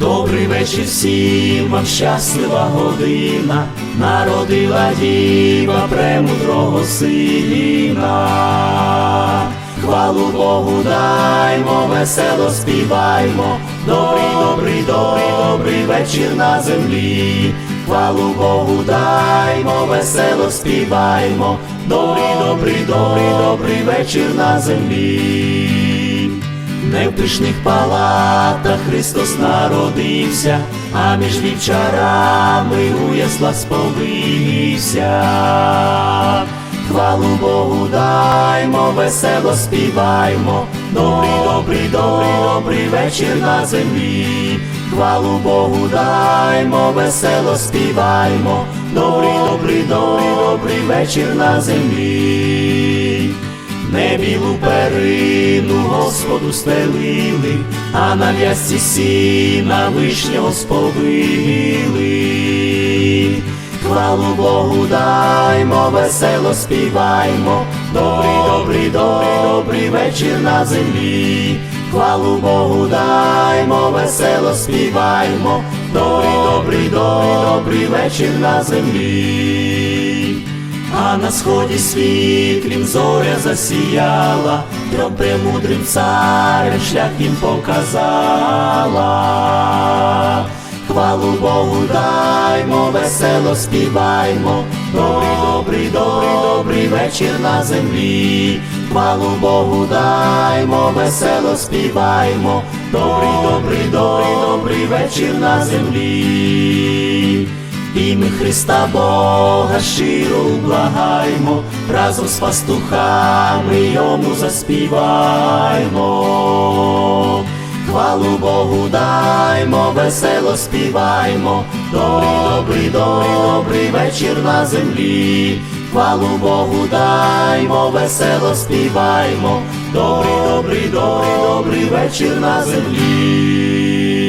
Добрий вечір всім, вам щаслива година, народила діва премудрого сина. Хвалу Богу даймо, весело співаймо, добрий, добрий, добрий, добрий вечір на землі. Хвалу Богу даймо, весело співаймо, добрий, добрий, добрий, добрий вечір на землі. Не в пишних палатах Христос народився, а між вівчарами у ясла сповився. Хвалу Богу даймо, весело співаймо, добрий, добрий, добрий, добрий вечір на землі. Хвалу Богу даймо, весело співаймо, добрий, добрий, добрий, добрий вечір на землі. Небі перину Господу стелили, а на в'язці сіна вишнього сповили. Хвалу Богу даймо, весело співаймо, добрий, добрий, добрий, добрий вечір на землі. Хвалу Богу даймо, весело співаймо, добрий, добрий, добрий, добрий вечір на землі. А на сході світлім зоря засіяла, трьом премудрим царям шлях їм показала. Хвалу Богу даймо, весело співаймо, добрий, добрий, добрий, добрий вечір на землі. Хвалу Богу даймо, весело співаймо, добрий, добрий, добрий, добрий вечір на землі. Ім'я Христа Бога щиро благаймо, разом з пастухами йому заспіваймо. Хвалу Богу даймо, весело співаймо, добрий, добрий, добрий, добрий вечір на землі. Хвалу Богу даймо, весело співаймо, добрий, добрий, добрий, добрий вечір на землі.